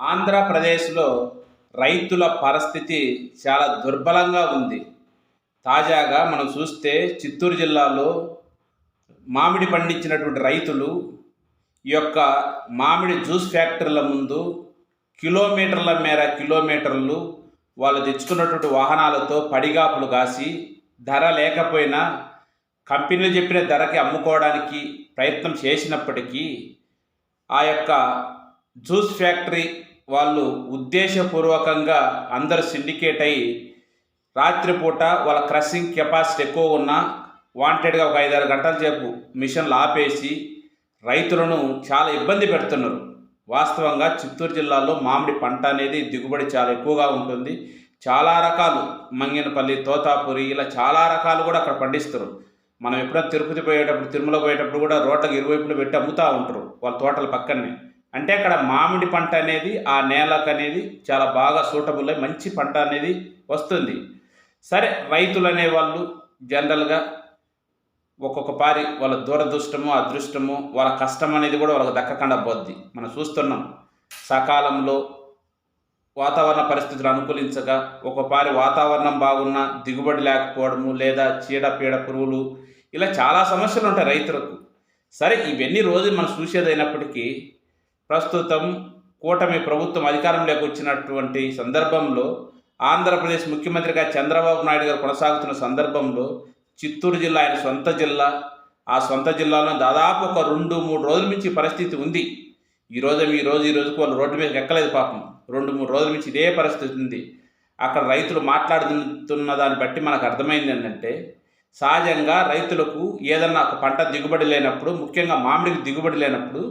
ఆంధ్రప్రదేశ్లో రైతుల పరిస్థితి చాలా దుర్బలంగా ఉంది. తాజాగా మనం చూస్తే చిత్తూరు జిల్లాలో మామిడి పండించినటువంటి రైతులు ఈ యొక్క మామిడి జ్యూస్ ఫ్యాక్టరీల ముందు కిలోమీటర్ల మేర కిలోమీటర్లు వాళ్ళు తెచ్చుకున్నటువంటి వాహనాలతో పడిగాపులు కాసి ధర లేకపోయినా కంపెనీలు చెప్పిన ధరకి అమ్ముకోవడానికి ప్రయత్నం చేసినప్పటికీ ఆ యొక్క జ్యూస్ ఫ్యాక్టరీ వాళ్ళు ఉద్దేశపూర్వకంగా అందరు సిండికేట్ అయ్యి రాత్రిపూట వాళ్ళ క్రషింగ్ కెపాసిటీ ఎక్కువ ఉన్న వాంటెడ్గా ఒక ఐదారు గంటల సేపు మిషన్లు ఆపేసి రైతులను చాలా ఇబ్బంది పెడుతున్నారు. వాస్తవంగా చిత్తూరు జిల్లాలో మామిడి పంట అనేది దిగుబడి చాలా ఎక్కువగా ఉంటుంది. చాలా రకాలు మంగినపల్లి తోతాపురి ఇలా చాలా రకాలు కూడా అక్కడ పండిస్తారు. మనం ఎప్పుడైనా తిరుపతి పోయేటప్పుడు తిరుమల పోయేటప్పుడు కూడా రోడ్లకు ఇరువైపులు పెట్టి అమ్ముతూ ఉంటారు వాళ్ళ తోటల పక్కనే. అంటే అక్కడ మామిడి పంట అనేది ఆ నేలకు అనేది చాలా బాగా సూటబుల్ అయి మంచి పంట అనేది వస్తుంది. సరే రైతులు అనేవాళ్ళు జనరల్గా ఒక్కొక్క పారి వాళ్ళ దూరదృష్టము అదృష్టము వాళ్ళ కష్టం అనేది కూడా వాళ్ళకి దక్కకుండా పోద్ది. మనం చూస్తున్నాం. సకాలంలో వాతావరణ పరిస్థితులు అనుకూలించగా ఒకపారి వాతావరణం బాగున్నా దిగుబడి లేకపోవడము లేదా చీడపీడ పురుగులు ఇలా చాలా సమస్యలు ఉంటాయి రైతులకు. సరే ఇవన్నీ రోజు మనం చూసేదైనప్పటికీ ప్రస్తుతం కూటమి ప్రభుత్వం అధికారంలోకి వచ్చినటువంటి సందర్భంలో ఆంధ్రప్రదేశ్ ముఖ్యమంత్రిగా చంద్రబాబు నాయుడు గారు కొనసాగుతున్న సందర్భంలో చిత్తూరు జిల్లా ఆయన సొంత జిల్లా. ఆ సొంత జిల్లాలో దాదాపు ఒక రెండు మూడు రోజుల నుంచి పరిస్థితి ఉంది. ఈ రోజు ఈ రోజు ఈ రోజుకు వాళ్ళు రోడ్డు మీద ఎక్కలేదు పాపం. రెండు మూడు రోజుల నుంచి ఇదే పరిస్థితి ఉంది. అక్కడ రైతులు మాట్లాడుతున్న దాన్ని బట్టి మనకు అర్థమైంది ఏంటంటే సహజంగా రైతులకు ఏదన్నా ఒక పంట దిగుబడి లేనప్పుడు ముఖ్యంగా మామిడికి దిగుబడి లేనప్పుడు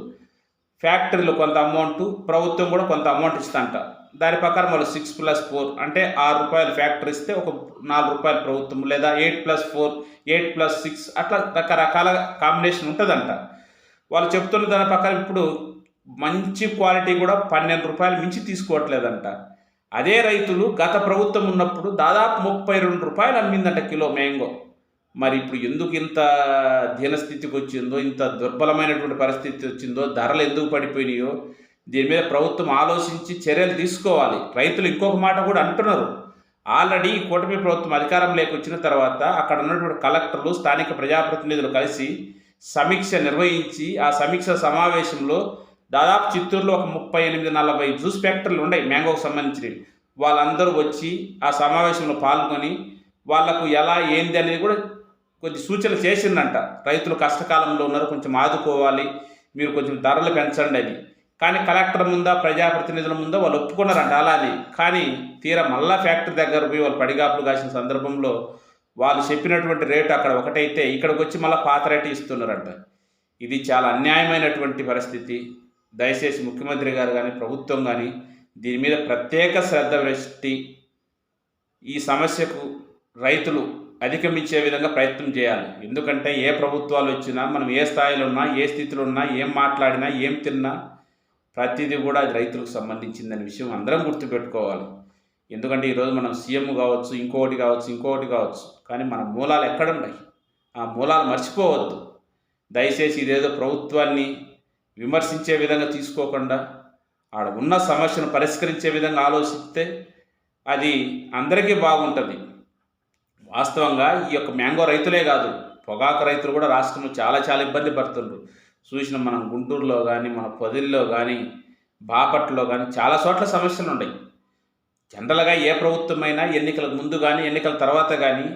ఫ్యాక్టరీలు కొంత అమౌంట్ ప్రభుత్వం కూడా కొంత అమౌంట్ ఇస్తుంట దాని ప్రకారం వాళ్ళు సిక్స్ ప్లస్ ఫోర్ అంటే ఆరు రూపాయలు ఫ్యాక్టరీ ఇస్తే ఒక నాలుగు రూపాయలు ప్రభుత్వం లేదా eight plus four eight plus six అట్లా రకరకాల కాంబినేషన్ ఉంటుందంట. వాళ్ళు చెప్తున్న దాని ప్రకారం ఇప్పుడు మంచి క్వాలిటీ కూడా పన్నెండు రూపాయలు మించి తీసుకోవట్లేదంట. అదే రైతులు గత ప్రభుత్వం ఉన్నప్పుడు దాదాపు ముప్పై రెండు రూపాయలు అమ్మిందంట కిలో మ్యాంగో. మరి ఇప్పుడు ఎందుకు ఇంత దీనస్థితికి వచ్చిందో ఇంత దుర్బలమైనటువంటి పరిస్థితి వచ్చిందో ధరలు ఎందుకు పడిపోయినాయో దీని మీద ప్రభుత్వం ఆలోచించి చర్యలు తీసుకోవాలి. రైతులు ఇంకొక మాట కూడా అంటున్నారు. ఆల్రెడీ ఈ కూటమి ప్రభుత్వం అధికారం వచ్చిన తర్వాత అక్కడ ఉన్నటువంటి కలెక్టర్లు స్థానిక ప్రజాప్రతినిధులు కలిసి సమీక్ష నిర్వహించి ఆ సమీక్ష సమావేశంలో దాదాపు చిత్తూరులో ఒక ముప్పై ఎనిమిది నలభై జ్యూస్ ఫ్యాక్టరీలు ఉన్నాయి మ్యాంగోకి సంబంధించినవి. వాళ్ళందరూ వచ్చి ఆ సమావేశంలో పాల్గొని వాళ్ళకు ఎలా ఏంది అనేది కూడా కొద్ది సూచన చేసిందంట. రైతులు కష్టకాలంలో ఉన్నారు కొంచెం ఆదుకోవాలి మీరు కొంచెం ధరలు పెంచండి అని. కానీ కలెక్టర్ ముందా ప్రజాప్రతినిధుల ముందా వాళ్ళు ఒప్పుకున్నారంట అలా కానీ తీరా మళ్ళా ఫ్యాక్టరీ దగ్గర పోయి వాళ్ళు పడిగాపులు కాసిన సందర్భంలో వాళ్ళు చెప్పినటువంటి రేటు అక్కడ ఒకటైతే ఇక్కడికి వచ్చి మళ్ళీ పాత రేటు ఇస్తున్నారంట. ఇది చాలా అన్యాయమైనటువంటి పరిస్థితి. దయచేసి ముఖ్యమంత్రి గారు కానీ ప్రభుత్వం కానీ దీని మీద ప్రత్యేక శ్రద్ధ పెట్టి ఈ సమస్యకు రైతులు అధిగమించే విధంగా ప్రయత్నం చేయాలి. ఎందుకంటే ఏ ప్రభుత్వాలు వచ్చినా మనం ఏ స్థాయిలో ఉన్నా ఏ స్థితిలో ఉన్నా ఏం మాట్లాడినా ఏం తిన్నా ప్రతిదీ కూడా అది రైతులకు సంబంధించిందనే విషయం అందరం గుర్తుపెట్టుకోవాలి. ఎందుకంటే ఈరోజు మనం సీఎం కావచ్చు ఇంకొకటి కావచ్చు ఇంకొకటి కావచ్చు కానీ మన మూలాలు ఎక్కడున్నాయి ఆ మూలాలు మర్చిపోవద్దు. దయచేసి ఇదేదో ప్రభుత్వాన్ని విమర్శించే విధంగా తీసుకోకుండా ఆడ ఉన్న సమస్యను పరిష్కరించే విధంగా ఆలోచిస్తే అది అందరికీ బాగుంటుంది. వాస్తవంగా ఈ యొక్క మ్యాంగో రైతులే కాదు పొగాకు రైతులు కూడా రాష్ట్రంలో చాలా చాలా ఇబ్బంది పడుతుండ్రు. చూసిన మనం గుంటూరులో కానీ మన పొదిల్లో కానీ బాపట్లో కానీ చాలా చోట్ల సమస్యలు ఉన్నాయి. జనరల్గా ఏ ప్రభుత్వమైనా ఎన్నికలకు ముందు కానీ ఎన్నికల తర్వాత కానీ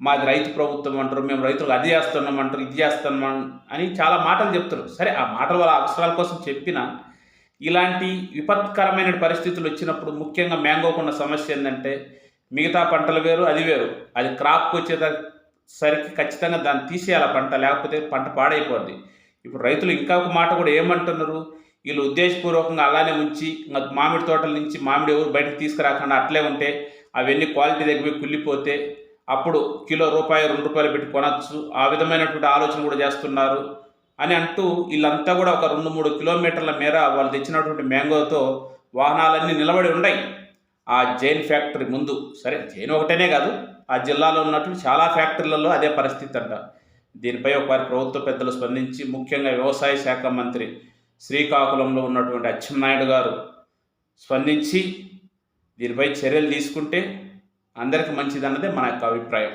మాది రైతు ప్రభుత్వం అంటారు మేము రైతులకు అది చేస్తున్నాం అంటారు ఇది చేస్తున్నాం అని చాలా మాటలు చెప్తారు సరే ఆ మాటల వాళ్ళ అవసరాల కోసం చెప్పిన ఇలాంటి విపత్కరమైన పరిస్థితులు వచ్చినప్పుడు ముఖ్యంగా మ్యాంగోకున్న సమస్య ఏంటంటే మిగతా పంటలు వేరు అది వేరు. అది క్రాప్కి వచ్చేసరికి ఖచ్చితంగా దాన్ని తీసేయాలి పంట. లేకపోతే పంట పాడైపోద్ది. ఇప్పుడు రైతులు ఇంకా ఒక మాట కూడా ఏమంటున్నారు? వీళ్ళు ఉద్దేశపూర్వకంగా అలానే ఉంచి మామిడి తోటల నుంచి మామిడి ఎవరు బయటకు తీసుకురాకుండా అట్లే ఉంటే అవన్నీ క్వాలిటీ దగ్గర కుళ్ళిపోతే అప్పుడు కిలో రూపాయి రెండు రూపాయలు పెట్టి కొనచ్చు. ఆ విధమైనటువంటి ఆలోచన కూడా చేస్తున్నారు. అని అంటూ వీళ్ళంతా కూడా ఒక రెండు మూడు కిలోమీటర్ల మేర వాళ్ళు తెచ్చినటువంటి మ్యాంగోతో వాహనాలన్నీ నిలబడి ఉన్నాయి ఆ జైన్ ఫ్యాక్టరీ ముందు సరే జైన్ ఒకటేనే కాదు ఆ జిల్లాలో ఉన్నట్టు చాలా ఫ్యాక్టరీలలో అదే పరిస్థితి అంట. దీనిపై ఒకసారి ప్రభుత్వ పెద్దలు స్పందించి ముఖ్యంగా వ్యవసాయ శాఖ మంత్రి శ్రీకాకుళంలో ఉన్నటువంటి అచ్చెన్నాయుడు గారు స్పందించి దీనిపై చర్యలు తీసుకుంటే అందరికి మంచిదన్నదే మన యొక్క అభిప్రాయం.